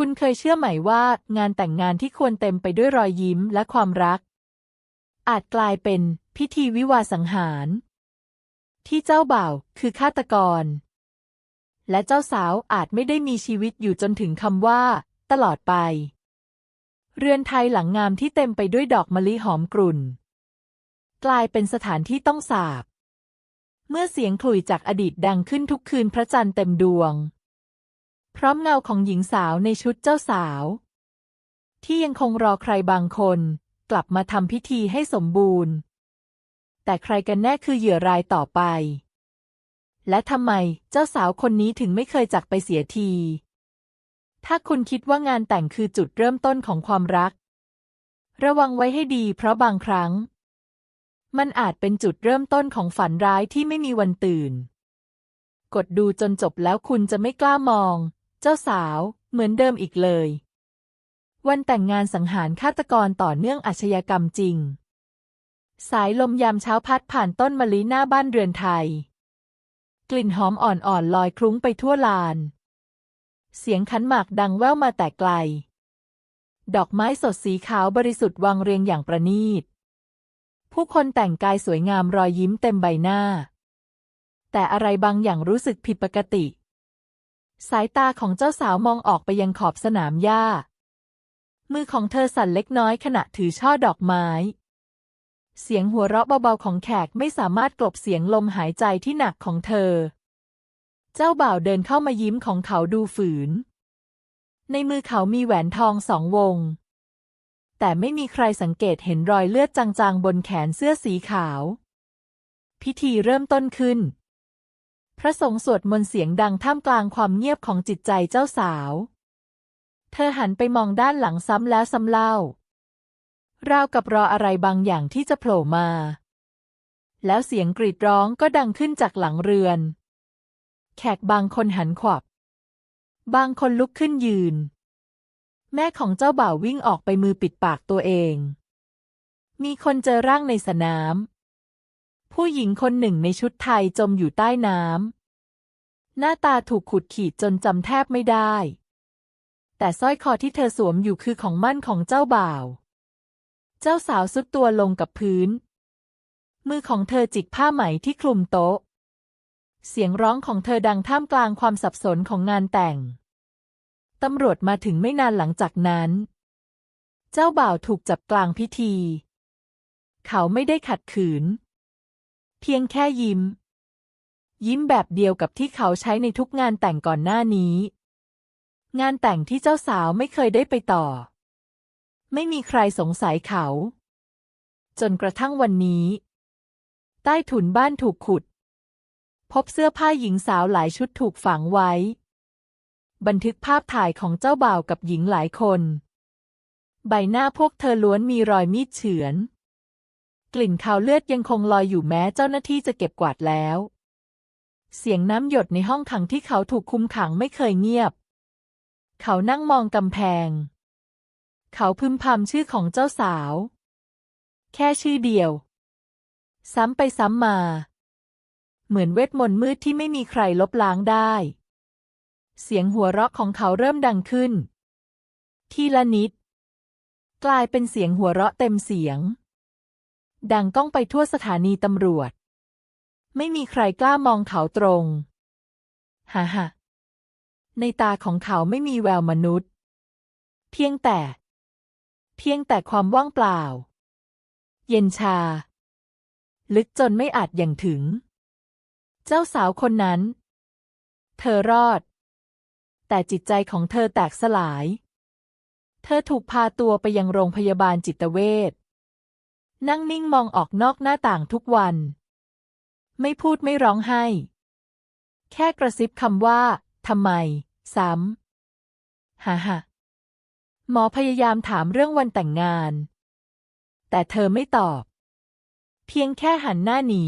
คุณเคยเชื่อไหมว่างานแต่งงานที่ควรเต็มไปด้วยรอยยิ้มและความรัก อาจกลายเป็นพิธีวิวาสังหาร ที่เจ้าบ่าวคือฆาตกร และเจ้าสาวอาจไม่ได้มีชีวิตอยู่จนถึงคำว่า ตลอดไป เรือนไทยหลังงามที่เต็มไปด้วยดอกมะลิหอมกลุ่น กลายเป็นสถานที่ต้องสาบ เมื่อเสียงขลุ่ยจากอดีตดังขึ้นทุกคืนพระจันทร์เต็มดวง พร้อมเงาของหญิงสาวในชุดเจ้าสาว ที่ยังคงรอใครบางคน กลับมาทำพิธีให้สมบูรณ์ แต่ใครกันแน่คือเหยื่อรายต่อไป และทำไมเจ้าสาวคนนี้ถึงไม่เคยจากไปเสียที ถ้าคุณคิดว่างานแต่งคือจุดเริ่มต้นของความรัก ระวังไว้ให้ดีเพราะบางครั้ง มันอาจเป็นจุดเริ่มต้นของฝันร้ายที่ไม่มีวันตื่นกดดูจนจบแล้วคุณจะไม่กล้ามอง เจ้าสาวเหมือนเดิมอีกเลย วันแต่งงานสังหารฆาตกรต่อเนื่องอาชญากรรมจริง สายลมยามเช้าพัดผ่านต้นมะลิหน้าบ้านเรือนไทย กลิ่นหอมอ่อนๆลอยคลุ้งไปทั่วลาน เสียงขันหมากดังแว่วมาแต่ไกล ดอกไม้สดสีขาวบริสุทธิ์วางเรียงอย่างประณีต ผู้คนแต่งกายสวยงามรอยยิ้มเต็มใบหน้า แต่อะไรบางอย่างรู้สึกผิดปกติ สายตาของเจ้าสาวมองออกไปยังขอบสนามหญ้า มือของเธอสั่นเล็กน้อยขณะถือช่อดอกไม้ เสียงหัวเราะเบาๆของแขกไม่สามารถกลบเสียงลมหายใจที่หนักของเธอ เจ้าบ่าวเดินเข้ามายิ้มของเขาดูฝืน ในมือเขามีแหวนทองสองวง แต่ไม่มีใครสังเกตเห็นรอยเลือดจางๆบนแขนเสื้อสีขาว พิธีเริ่มต้นขึ้น พระสงฆ์สวดมนต์เสียงดังท่ามกลางความเงียบของจิตใจเจ้าสาว เธอหันไปมองด้านหลังซ้ำแล้วซ้ำเล่า ราวกับรออะไรบางอย่างที่จะโผล่มา แล้วเสียงกรีดร้องก็ดังขึ้นจากหลังเรือน แขกบางคนหันขวับ บางคนลุกขึ้นยืน แม่ของเจ้าบ่าววิ่งออกไปมือปิดปากตัวเอง มีคนเจอร่างในสนาม ผู้หญิงคนหนึ่งในชุดไทยจมอยู่ใต้น้ำ หน้าตาถูกขุดขีดจนจำแทบไม่ได้ แต่สร้อยคอที่เธอสวมอยู่คือของมั่นของเจ้าบ่าว เจ้าสาวสุดตัวลงกับพื้น มือของเธอจิกผ้าไหมที่คลุมโต๊ะ เสียงร้องของเธอดังท่ามกลางความสับสนของงานแต่ง ตำรวจมาถึงไม่นานหลังจากนั้น เจ้าบ่าวถูกจับกลางพิธี เขาไม่ได้ขัดขืน เพียงแค่ยิ้ม ยิ้มแบบเดียวกับที่เขาใช้ในทุกงานแต่งก่อนหน้านี้ งานแต่งที่เจ้าสาวไม่เคยได้ไปต่อ ไม่มีใครสงสัยเขา จนกระทั่งวันนี้ ใต้ถุนบ้านถูกขุด พบเสื้อผ้าหญิงสาวหลายชุดถูกฝังไว้ บันทึกภาพถ่ายของเจ้าบ่าวกับหญิงหลายคน ใบหน้าพวกเธอล้วนมีรอยมีดเฉือน กลิ่นคาวเลือดยังคงลอยอยู่แม้เจ้าหน้าที่จะเก็บกวาดแล้ว เสียงน้ำหยดในห้องขังที่เขาถูกคุมขังไม่เคยเงียบ เขานั่งมองกำแพง เขาพึมพำชื่อของเจ้าสาว แค่ชื่อเดียว ซ้ำไปซ้ำมา เหมือนเวทมนต์มืดที่ไม่มีใครลบล้างได้ เสียงหัวเราะของเขาเริ่มดังขึ้น ทีละนิด กลายเป็นเสียงหัวเราะเต็มเสียง ดังก้องไปทั่วสถานีตำรวจ ไม่มีใครกล้ามองเขาตรงฮ่าฮ่าในตาของเขาไม่มีแววมนุษย์ เพียงแต่ เพียงแต่ความว่างเปล่า เย็นชา ลึกจนไม่อาจอย่างถึง เจ้าสาวคนนั้น เธอรอด แต่จิตใจของเธอแตกสลาย เธอถูกพาตัวไปยังโรงพยาบาลจิตเวช นั่งนิ่งมองออกนอกหน้าต่างทุกวัน ไม่พูดไม่ร้องไห้ แค่กระซิบคำว่าทำไม ซ้ำฮ่าฮ่าหมอพยายามถามเรื่องวันแต่งงาน แต่เธอไม่ตอบ เพียงแค่หันหน้าหนี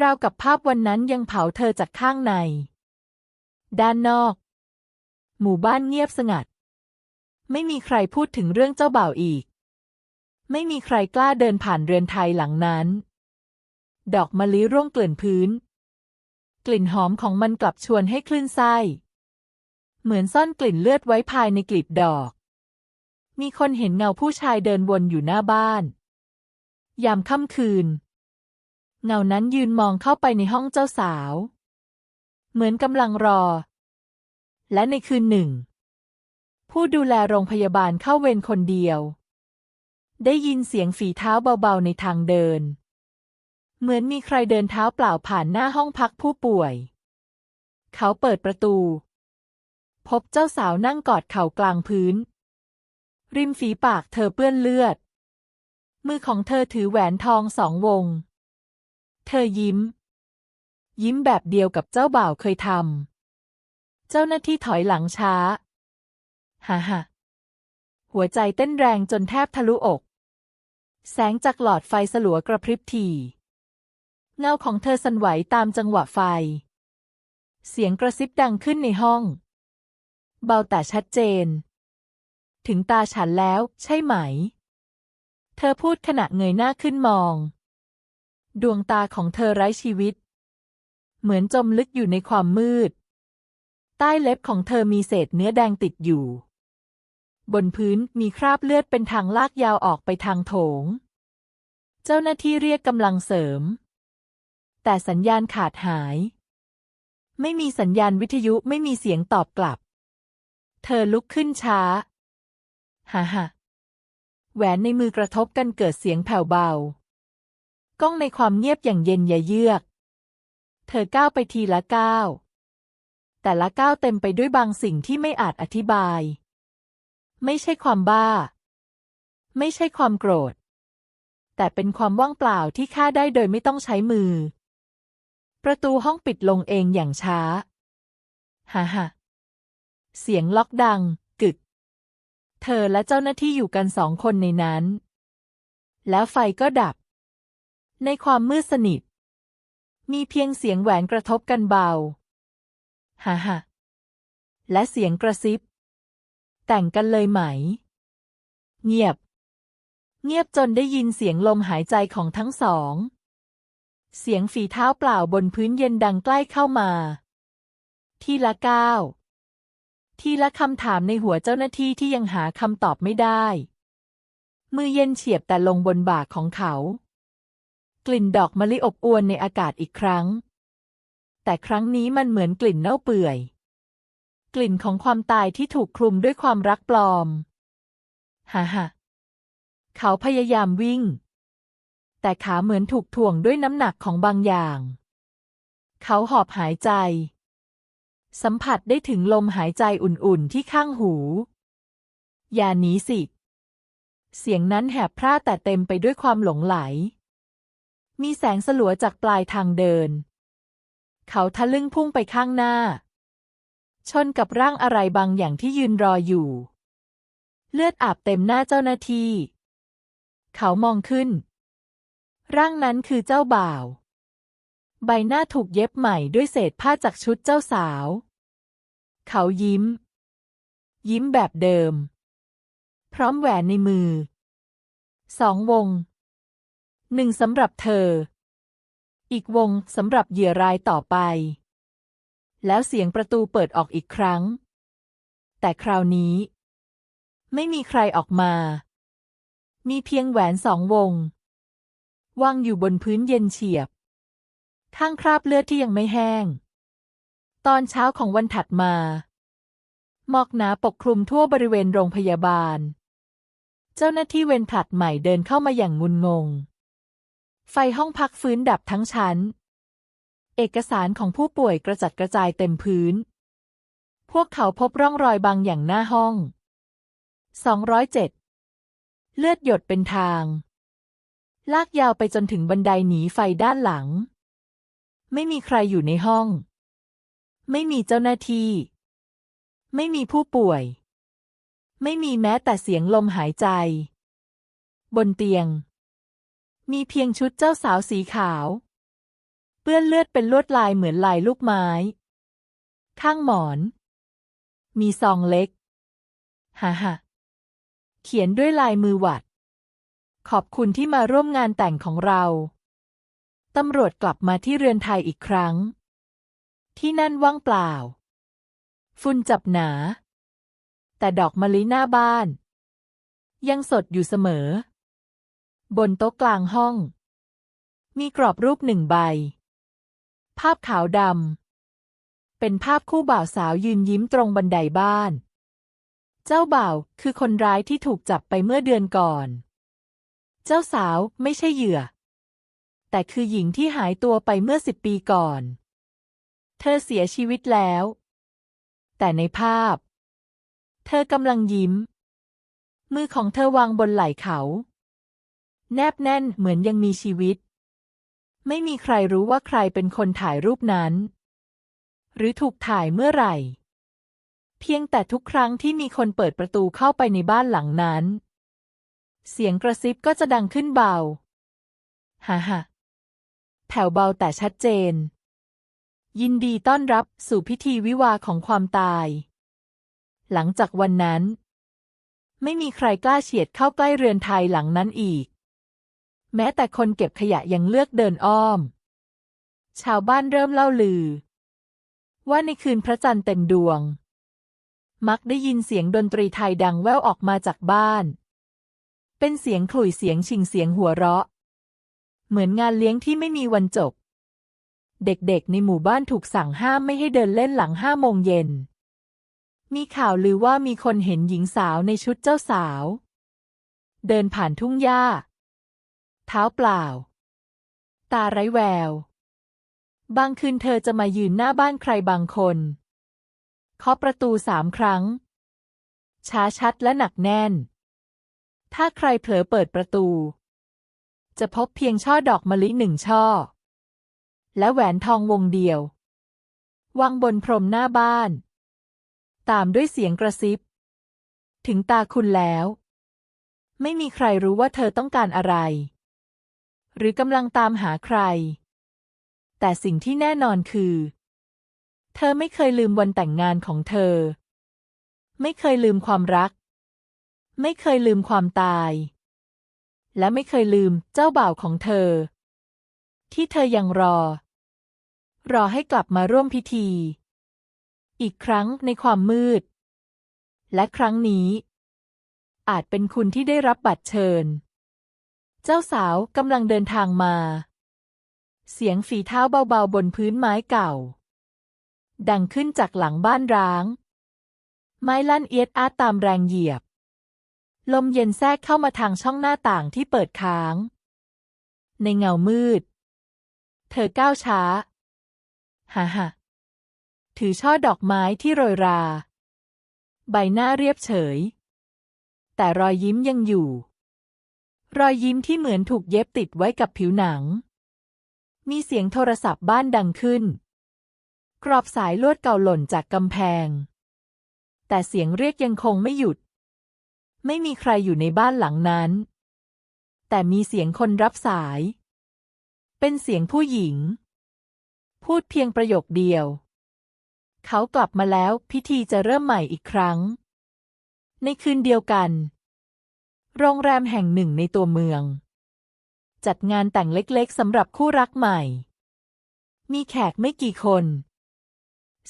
ราวกับภาพวันนั้นยังเผาเธอจากข้างใน ด้านนอก หมู่บ้านเงียบสงัด ไม่มีใครพูดถึงเรื่องเจ้าบ่าวอีก ไม่มีใครกล้าเดินผ่านเรือนไทยหลังนั้น ดอกมะลิร่วงเกลื่อนพื้น กลิ่นหอมของมันกลับชวนให้คลื่นไส้ เหมือนซ่อนกลิ่นเลือดไว้ภายในกลีบดอก มีคนเห็นเงาผู้ชายเดินวนอยู่หน้าบ้าน ยามค่ำคืน เงานั้นยืนมองเข้าไปในห้องเจ้าสาว เหมือนกำลังรอ และในคืนหนึ่ง ผู้ดูแลโรงพยาบาลเข้าเวรคนเดียว ได้ยินเสียงฝีเท้าเบาๆในทางเดิน เหมือนมีใครเดินเท้าเปล่าผ่านหน้าห้องพักผู้ป่วย เขาเปิดประตู พบเจ้าสาวนั่งกอดเข่ากลางพื้น ริมฝีปากเธอเปื้อนเลือด มือของเธอถือแหวนทองสองวง เธอยิ้ม ยิ้มแบบเดียวกับเจ้าบ่าวเคยทำ เจ้าหน้าที่ถอยหลังช้า ฮ่าฮ่าหัวใจเต้นแรงจนแทบทะลุอก แสงจากหลอดไฟสลัวกระพริบทีเงาของเธอสั่นไหวตามจังหวะไฟ เสียงกระซิบดังขึ้นในห้อง เบาแต่ชัดเจน ถึงตาฉันแล้วใช่ไหม เธอพูดขณะเงยหน้าขึ้นมอง ดวงตาของเธอไร้ชีวิต เหมือนจมลึกอยู่ในความมืด ใต้เล็บของเธอมีเศษเนื้อแดงติดอยู่ บนพื้นมีคราบเลือดเป็นทางลากยาวออกไปทางโถง เจ้าหน้าที่เรียกกำลังเสริม แต่สัญญาณขาดหาย ไม่มีสัญญาณวิทยุไม่มีเสียงตอบกลับ เธอลุกขึ้นช้าฮ่าฮ่าแหวนในมือกระทบกันเกิดเสียงแผ่วเบา ก้องในความเงียบอย่างเย็นยะเยือก เธอก้าวไปทีละก้าว แต่ละก้าวเต็มไปด้วยบางสิ่งที่ไม่อาจอธิบาย ไม่ใช่ความบ้า ไม่ใช่ความโกรธ แต่เป็นความว่างเปล่าที่ฆ่าได้โดยไม่ต้องใช้มือ ประตูห้องปิดลงเองอย่างช้าฮ่าฮ่าเสียงล็อกดัง กึก เธอและเจ้าหน้าที่อยู่กันสองคนในนั้น แล้วไฟก็ดับ ในความมืดสนิท มีเพียงเสียงแหวนกระทบกันเบาฮ่าฮ่าและเสียงกระซิบ แต่งกันเลยไหม เงียบ เงียบจนได้ยินเสียงลมหายใจของทั้งสอง เสียงฝีเท้าเปล่าบนพื้นเย็นดังใกล้เข้ามา ทีละก้าวทีละคำถามในหัวเจ้าหน้าที่ที่ยังหาคำตอบไม่ได้ มือเย็นเฉียบแต่ลงบนบ่าของเขา กลิ่นดอกมะลิอบอวนในอากาศอีกครั้ง แต่ครั้งนี้มันเหมือนกลิ่นเน่าเปื่อย ลิ่นของความตายที่ถูกคลุมด้วยความรักปลอม ฮ่าฮ่าเขาพยายามวิ่ง แต่ขาเหมือนถูกถ่วงด้วยน้ำหนักของบางอย่าง เขาหอบหายใจ สัมผัสได้ถึงลมหายใจอุ่นๆที่ข้างหู อย่าหนีสิ เสียงนั้นแหบพร่าแต่เต็มไปด้วยความหลงไหล มีแสงสลัวจากปลายทางเดิน เขาทะลึ่งพุ่งไปข้างหน้า ชนกับร่างอะไรบางอย่างที่ยืนรออยู่ เลือดอาบเต็มหน้าเจ้าหน้าที่ เขามองขึ้น ร่างนั้นคือเจ้าบ่าว ใบหน้าถูกเย็บใหม่ด้วยเศษผ้าจากชุดเจ้าสาว เขายิ้ม ยิ้มแบบเดิม พร้อมแหวนในมือ สองวง หนึ่งสำหรับเธอ อีกวงสำหรับเหยื่อรายต่อไป แล้วเสียงประตูเปิดออกอีกครั้ง แต่คราวนี้ ไม่มีใครออกมา มีเพียงแหวนสองวงวางอยู่บนพื้นเย็นเฉียบ ข้างคราบเลือดที่ยังไม่แห้ง ตอนเช้าของวันถัดมา หมอกหนาปกคลุมทั่วบริเวณโรงพยาบาล เจ้าหน้าที่เวรผลัดใหม่เดินเข้ามาอย่างงุนงง ไฟห้องพักฟื้นดับทั้งชั้น เอกสารของผู้ป่วยกระจัดกระจายเต็มพื้น พวกเขาพบร่องรอยบางอย่างหน้าห้อง 207 เลือดหยดเป็นทาง ลากยาวไปจนถึงบันไดหนีไฟด้านหลัง ไม่มีใครอยู่ในห้อง ไม่มีเจ้าหน้าที่ ไม่มีผู้ป่วย ไม่มีแม้แต่เสียงลมหายใจ บนเตียง มีเพียงชุดเจ้าสาวสีขาว ปื้อนเลือดเป็นลวดลายเหมือนลายลูกไม้ ข้างหมอน มีซองเล็ก ฮ่าฮ่าเขียนด้วยลายมือหวัด ขอบคุณที่มาร่วมงานแต่งของเรา ตำรวจกลับมาที่เรือนไทยอีกครั้ง ที่นั่นว่างเปล่า ฝุ่นจับหนา แต่ดอกมะลิหน้าบ้าน ยังสดอยู่เสมอ บนโต๊ะกลางห้อง มีกรอบรูปหนึ่งใบ ภาพขาวดำ เป็นภาพคู่บ่าวสาวยืนยิ้มตรงบันไดบ้าน เจ้าบ่าวคือคนร้ายที่ถูกจับไปเมื่อเดือนก่อน เจ้าสาวไม่ใช่เหยื่อ แต่คือหญิงที่หายตัวไปเมื่อสิบปีก่อน เธอเสียชีวิตแล้ว แต่ในภาพ เธอกำลังยิ้ม มือของเธอวางบนไหล่เขา แนบแน่นเหมือนยังมีชีวิต ไม่มีใครรู้ว่าใครเป็นคนถ่ายรูปนั้น หรือถูกถ่ายเมื่อไหร่ เพียงแต่ทุกครั้งที่มีคนเปิดประตูเข้าไปในบ้านหลังนั้น เสียงกระซิบก็จะดังขึ้นเบาฮ่าฮ่าแผ่วเบาแต่ชัดเจน ยินดีต้อนรับสู่พิธีวิวาห์ของความตาย หลังจากวันนั้น ไม่มีใครกล้าเฉียดเข้าใกล้เรือนไทยหลังนั้นอีก แม้แต่คนเก็บขยะยังเลือกเดินอ้อม ชาวบ้านเริ่มเล่าลือ ว่าในคืนพระจันทร์เต็มดวง มักได้ยินเสียงดนตรีไทยดังแว่วออกมาจากบ้าน เป็นเสียงขลุ่ยเสียงชิงเสียงหัวเราะ เหมือนงานเลี้ยงที่ไม่มีวันจบ เด็กๆในหมู่บ้านถูกสั่งห้ามไม่ให้เดินเล่นหลังห้าโมงเย็น มีข่าวลือว่ามีคนเห็นหญิงสาวในชุดเจ้าสาว เดินผ่านทุ่งหญ้า เท้าเปล่า ตาไร้แวว บางคืนเธอจะมายืนหน้าบ้านใครบางคนเคาะประตูสามครั้ง ช้าชัดและหนักแน่น ถ้าใครเผลอเปิดประตู จะพบเพียงช่อดอกมะลิหนึ่งช่อ และแหวนทองวงเดียว วางบนพรมหน้าบ้าน ตามด้วยเสียงกระซิบ ถึงตาคุณแล้ว ไม่มีใครรู้ว่าเธอต้องการอะไร หรือกำลังตามหาใคร แต่สิ่งที่แน่นอนคือ เธอไม่เคยลืมวันแต่งงานของเธอ ไม่เคยลืมความรัก ไม่เคยลืมความตาย และไม่เคยลืมเจ้าบ่าวของเธอ ที่เธอยังรอ รอให้กลับมาร่วมพิธี อีกครั้งในความมืด และครั้งนี้อาจเป็นคุณที่ได้รับบัตรเชิญ เจ้าสาวกำลังเดินทางมา เสียงฝีเท้าเบาๆบนพื้นไม้เก่า ดังขึ้นจากหลังบ้านร้าง ไม้ลั่นเอียดอาดตามแรงเหยียบ ลมเย็นแทรกเข้ามาทางช่องหน้าต่างที่เปิดค้าง ในเงามืด เธอก้าวช้าฮ่าฮ่าถือช่อดอกไม้ที่โรยรา ใบหน้าเรียบเฉย แต่รอยยิ้มยังอยู่ รอยยิ้มที่เหมือนถูกเย็บติดไว้กับผิวหนัง มีเสียงโทรศัพท์บ้านดังขึ้น กรอบสายลวดเก่าหล่นจากกำแพง แต่เสียงเรียกยังคงไม่หยุด ไม่มีใครอยู่ในบ้านหลังนั้น แต่มีเสียงคนรับสาย เป็นเสียงผู้หญิง พูดเพียงประโยคเดียว เขากลับมาแล้วพิธีจะเริ่มใหม่อีกครั้ง ในคืนเดียวกัน โรงแรมแห่งหนึ่งในตัวเมือง จัดงานแต่งเล็กๆสำหรับคู่รักใหม่ มีแขกไม่กี่คน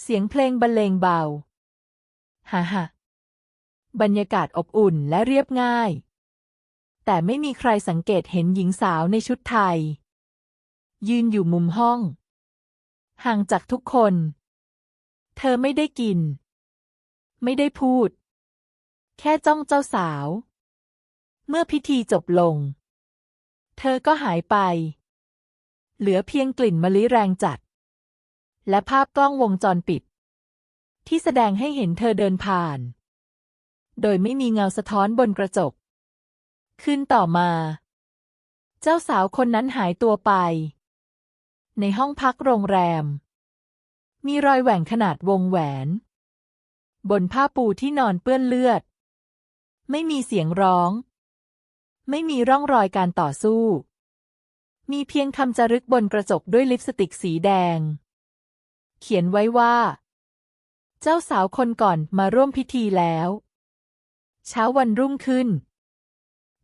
เสียงเพลงบรรเลงเบาฮ่าฮ่าบรรยากาศอบอุ่นและเรียบง่าย แต่ไม่มีใครสังเกตเห็นหญิงสาวในชุดไทย ยืนอยู่มุมห้อง ห่างจากทุกคน เธอไม่ได้กิน ไม่ได้พูด แค่จ้องเจ้าสาว เมื่อพิธีจบลง เธอก็หายไป เหลือเพียงกลิ่นมะลิแรงจัด และภาพกล้องวงจรปิด ที่แสดงให้เห็นเธอเดินผ่าน โดยไม่มีเงาสะท้อนบนกระจกขึ้นต่อมา เจ้าสาวคนนั้นหายตัวไป ในห้องพักโรงแรม มีรอยแหว่งขนาดวงแหวน บนผ้าปูที่นอนเปื้อนเลือด ไม่มีเสียงร้อง ไม่มีร่องรอยการต่อสู้ มีเพียงคำจารึกบนกระจกด้วยลิปสติกสีแดง เขียนไว้ว่า เจ้าสาวคนก่อนมาร่วมพิธีแล้ว เช้าวันรุ่งขึ้น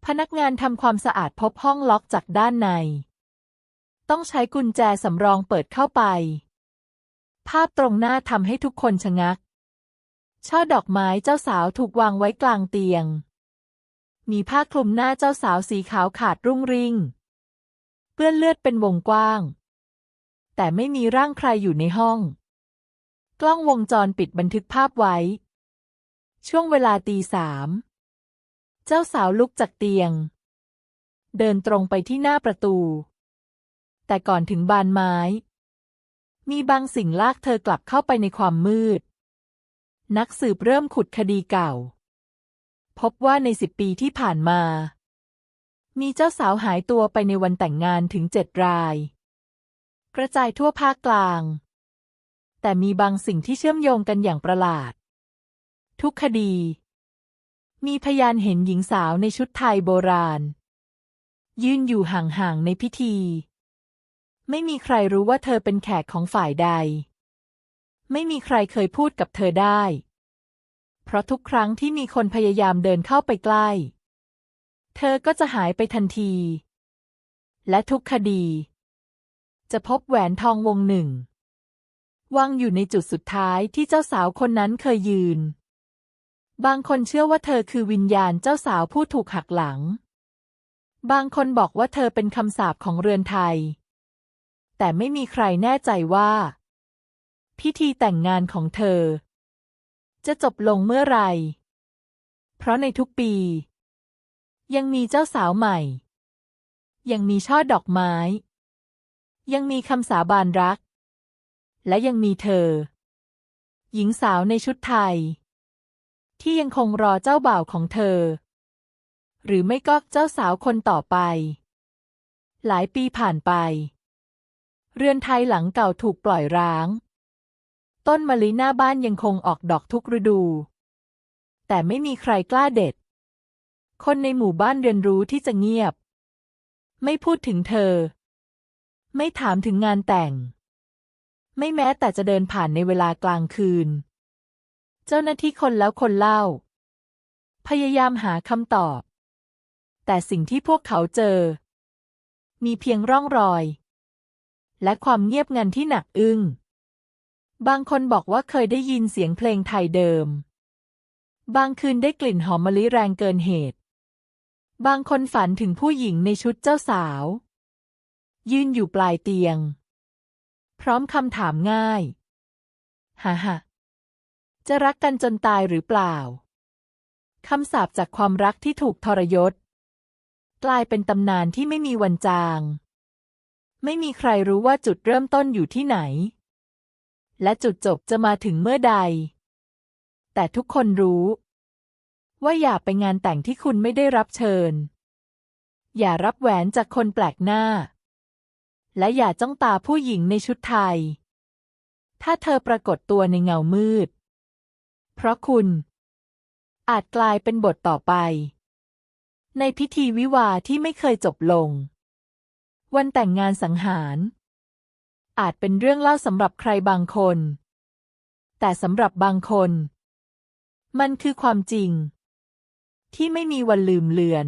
พนักงานทำความสะอาดพบห้องล็อกจากด้านใน ต้องใช้กุญแจสำรองเปิดเข้าไป ภาพตรงหน้าทำให้ทุกคนชะงัก ช่อดอกไม้เจ้าสาวถูกวางไว้กลางเตียง มีผ้าคลุมหน้าเจ้าสาวสีขาวขาดรุ่งริ่ง เปื้อนเลือดเป็นวงกว้าง แต่ไม่มีร่างใครอยู่ในห้อง กล้องวงจรปิดบันทึกภาพไว้ ช่วงเวลาตีสาม เจ้าสาวลุกจากเตียง เดินตรงไปที่หน้าประตู แต่ก่อนถึงบานไม้ มีบางสิ่งลากเธอกลับเข้าไปในความมืด นักสืบเริ่มขุดคดีเก่า พบว่าในสิบปีที่ผ่านมา มีเจ้าสาวหายตัวไปในวันแต่งงานถึงเจ็ดราย กระจายทั่วภาคกลาง แต่มีบางสิ่งที่เชื่อมโยงกันอย่างประหลาด ทุกคดี มีพยานเห็นหญิงสาวในชุดไทยโบราณ ยืนอยู่ห่างๆในพิธี ไม่มีใครรู้ว่าเธอเป็นแขกของฝ่ายใด ไม่มีใครเคยพูดกับเธอได้ เพราะทุกครั้งที่มีคนพยายามเดินเข้าไปใกล้ เธอก็จะหายไปทันที และทุกคดี จะพบแหวนทองวงหนึ่งวางอยู่ในจุดสุดท้ายที่เจ้าสาวคนนั้นเคยยืน บางคนเชื่อว่าเธอคือวิญญาณเจ้าสาวผู้ถูกหักหลัง บางคนบอกว่าเธอเป็นคำสาปของเรือนไทย แต่ไม่มีใครแน่ใจว่า พิธีแต่งงานของเธอ จะจบลงเมื่อไหร่ เพราะในทุกปี ยังมีเจ้าสาวใหม่ ยังมีช่อดอกไม้ ยังมีคำสาบานรัก และยังมีเธอ หญิงสาวในชุดไทย ที่ยังคงรอเจ้าบ่าวของเธอ หรือไม่ก็เจ้าสาวคนต่อไป หลายปีผ่านไป เรือนไทยหลังเก่าถูกปล่อยร้าง ต้นมะลิหน้าบ้านยังคงออกดอกทุกฤดู แต่ไม่มีใครกล้าเด็ด คนในหมู่บ้านเรียนรู้ที่จะเงียบ ไม่พูดถึงเธอ ไม่ถามถึงงานแต่ง ไม่แม้แต่จะเดินผ่านในเวลากลางคืน เจ้าหน้าที่คนแล้วคนเล่า พยายามหาคำตอบ แต่สิ่งที่พวกเขาเจอ มีเพียงร่องรอย และความเงียบงันที่หนักอึ้ง บางคนบอกว่าเคยได้ยินเสียงเพลงไทยเดิม บางคืนได้กลิ่นหอมมะลิแรงเกินเหตุ บางคนฝันถึงผู้หญิงในชุดเจ้าสาว ยืนอยู่ปลายเตียง พร้อมคำถามง่ายฮ่าฮ่าจะรักกันจนตายหรือเปล่า คำสาปจากความรักที่ถูกทรยศ กลายเป็นตำนานที่ไม่มีวันจาง ไม่มีใครรู้ว่าจุดเริ่มต้นอยู่ที่ไหน และจุดจบจะมาถึงเมื่อใด แต่ทุกคนรู้ ว่าอย่าไปงานแต่งที่คุณไม่ได้รับเชิญ อย่ารับแหวนจากคนแปลกหน้า และอย่าจ้องตาผู้หญิงในชุดไทย ถ้าเธอปรากฏตัวในเงามืด เพราะคุณ อาจกลายเป็นบทต่อไป ในพิธีวิวาที่ไม่เคยจบลง วันแต่งงานสังหาร อาจเป็นเรื่องเล่าสำหรับใครบางคน แต่สำหรับบางคน มันคือความจริง ที่ไม่มีวันลืมเลือน